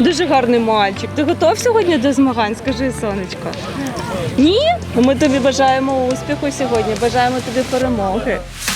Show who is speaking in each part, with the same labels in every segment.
Speaker 1: Дуже гарний мальчик. Ти готов сьогодні до змагань? Скажи, сонечко. Ні? Ну, Ми тобі бажаємо успіху сьогодні, бажаємо тобі перемоги.
Speaker 2: –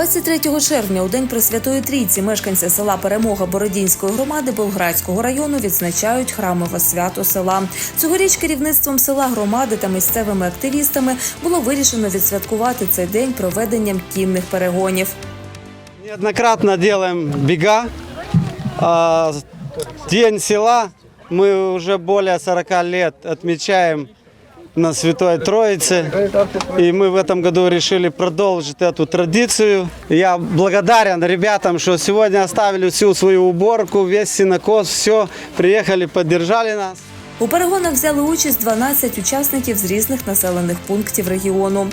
Speaker 2: 23 червня, у день Пресвятої Трійці, мешканці села Перемога Бородінської громади Болградського району відзначають храмове свято села. Цьогоріч керівництвом села громади та місцевими активістами було вирішено відсвяткувати цей день проведенням кінних перегонів.
Speaker 3: Неоднократно делаем бега. А, День села мы уже более 40 лет отмечаем на Святой Троице. И мы в этом году решили продолжить эту традицию. Я благодарен ребятам, что сегодня оставили всю свою уборку, весь синокос, все, приехали, поддержали нас.
Speaker 2: У перегонах взяли участь 12 учасників з різних населених пунктів регіону.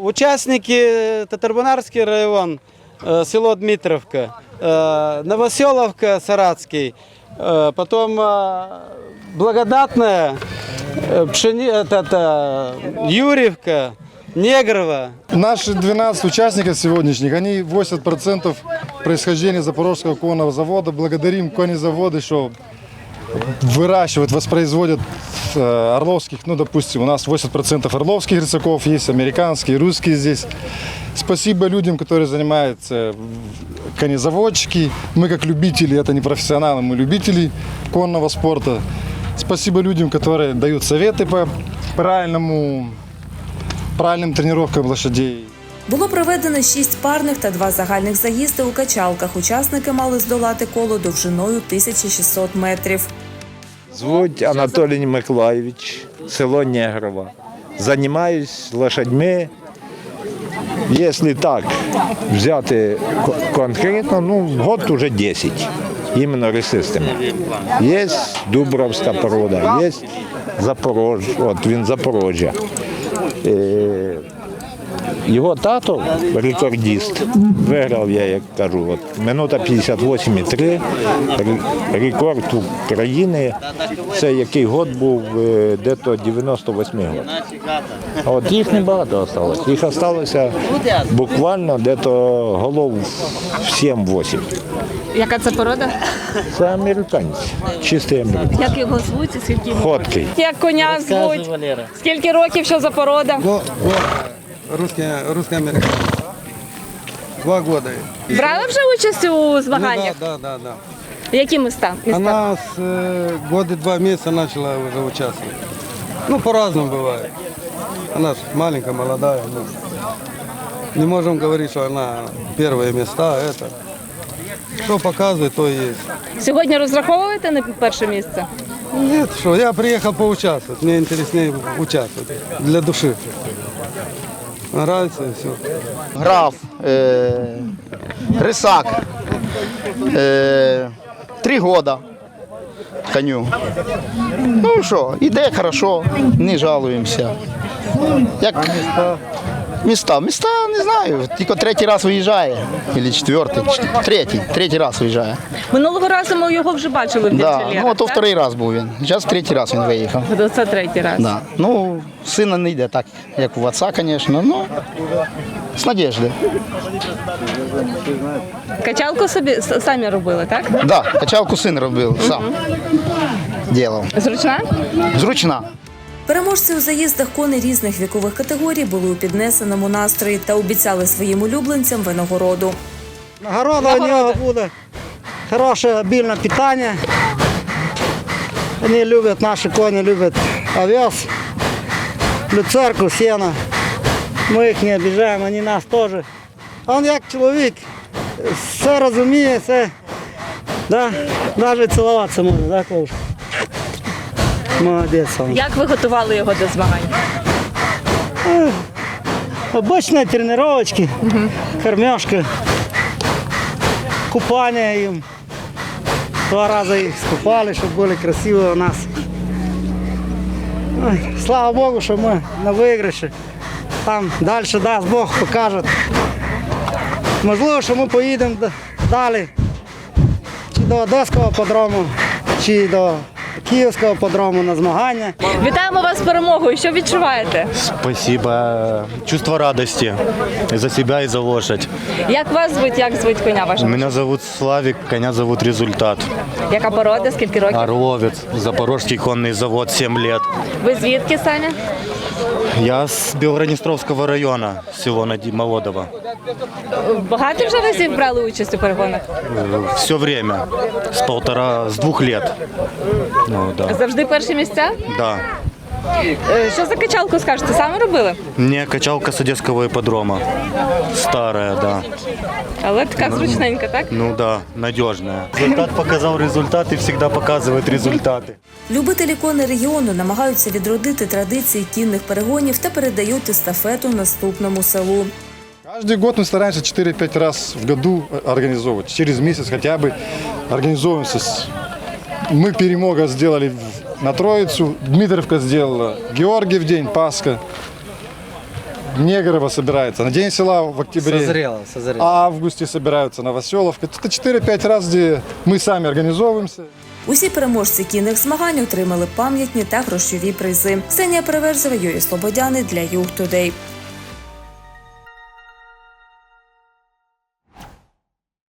Speaker 3: Участники Татарбунарский район, э, село Дмитровка, э, Новоселовка, Саратский, э, потом э, Благодатная, э, Пшени, это, это, Юрьевка, Негрова.
Speaker 4: Наши 12 участников сегодняшних, они 80% происхождения Запорожского конного завода. Благодарим конезаводы, что выращивают, воспроизводят э, орловских, ну, допустим, у нас 80% орловских рысаков есть, американские, русские здесь. Спасибо людям, которые занимаются в- конезаводчики. Мы как любители, это не профессионалы, мы любители конного спорта. Спасибо людям, которые дают советы по правильному, правильным тренировкам лошадей.
Speaker 2: Було проведено шість парних та два загальних заїзди у качалках. Учасники мали здолати коло довжиною 1600 метрів.
Speaker 5: Звуть Анатолій Миколаєвич, село Негрова. Займаюсь лошадьми. Якщо так взяти ко- конкретно, ну, год уже 10, іменно ресистими. Є Дубровська порода, є Запорож, от він Запорожжя. Його тато, рекордіст, виграв, я як кажу, от, минута 58,3, ре- рекорд України. Це який год був, е, де-то 98 год. А от їх небагато залишилось. Їх залишилося буквально де-то голов 7-8.
Speaker 1: Яка це порода?
Speaker 5: Це американці, чистий американці.
Speaker 1: Як його звуть і скільки?
Speaker 5: Ходкий.
Speaker 1: Як коня звуть? Скільки років, що за порода?
Speaker 6: Го- го- русский, русский американец. Два года. ей.
Speaker 1: Брали вже участь у
Speaker 6: Ну,
Speaker 1: змаганнях?
Speaker 6: да, да, да, да.
Speaker 1: Які міста? міста?
Speaker 6: Она с э, года два месяца начала уже участвовать. Ну, по-разному бывает. Она ж маленькая, молодая. ну. Не можем говорить, что она первые места, это. Что показывает, то и есть.
Speaker 1: Сьогодні розраховуєте на перше місце?
Speaker 6: Нет, что, я приехал поучаствовать. Мне интереснее участвовать. Для души. Нравится и все.
Speaker 7: граф, э, рисак. э, три года коню. Ну що, іде хорошо, не жалуємося. Як міста? Міста не знаю, тільки третій раз виїжджає. Або четвертий, третій, третій раз виїжджає.
Speaker 1: Минулого разу ми його вже бачили в
Speaker 7: Да. Ну, то
Speaker 1: так?
Speaker 7: вторий раз був він. Зараз третій раз він виїхав.
Speaker 1: Це третій раз.
Speaker 7: Да. Ну, сина не йде так, як у отця, звісно, ну, з надіжди.
Speaker 1: Качалку собі самі робили, так?
Speaker 7: Да, качалку син робив сам. Ділав.
Speaker 1: Зручна?
Speaker 7: Зручна.
Speaker 2: Переможці у заїздах коней різних вікових категорій були у піднесеному настрої та обіцяли своїм улюбленцям винагороду.
Speaker 8: Нагорода у нього буде хороше обільне питання. Вони люблять, наші коні люблять овес, люцерку, сено. Ми їх не обіжаємо, вони нас теж. А він як чоловік, все розуміє, все. Да? Навіть цілуватися може, так, Клауш? Молодець. він.
Speaker 1: Як ви готували його до змагань?
Speaker 8: Обычные тренировочки, кормежка, купание им. Два раза их скупали, чтобы были красивые у нас. Ой, слава Богу, что мы на выигрыше. Там дальше даст Бог покажет. Можливо, що ми поїдемо д- далі. до Одеського подрому чи до Київського подрому на змагання.
Speaker 1: Вітаємо вас з перемогою. Що відчуваєте?
Speaker 9: Спасибо. Чувство радости и за себя, и за лошадь.
Speaker 1: Як вас звуть? Як звуть коня вашого?
Speaker 9: Меня зовут Славик, коня зовут Результат.
Speaker 1: Яка порода? Скільки років?
Speaker 9: Орловец, Запорожский конный завод, 7 лет.
Speaker 1: Ви звідки самі?
Speaker 9: Я с Белгороднестровского района, село Нади- Молодово.
Speaker 1: Багато вже разів брали участь у перегонах?
Speaker 9: Все время, с полтора, с двух лет. Ну, да.
Speaker 1: Завжди перші місця?
Speaker 9: да.
Speaker 1: Е, Що за качалку скажете? Саме робили?
Speaker 9: Мне качалка с Одесского ипподрома. Старая, да.
Speaker 1: Але така зручненька, так?
Speaker 9: Ну да, надежная. Результат показал результат и всегда показывает результаты.
Speaker 2: Любителі коней регіону намагаються відродити традиції кінних перегонів та передають естафету наступному селу.
Speaker 4: Каждый год мы стараемся 4-5 раз в году организовывать. Через месяц хотя бы организовываемся. с- Мы перемога сделали в- на Троицу, Дмитровка сделала, Георгиев день, Пасха. Негорово собирается. На День села в октябре.
Speaker 6: Созрело, созрело.
Speaker 4: А в августе собираются Новоселовка. Это 4-5 раз, где мы сами организовываемся.
Speaker 2: Усі переможці кінних змагань отримали пам'ятні та грошові призи. Ксенія Переверзева, Юрій Слободяни для Юг Тудей.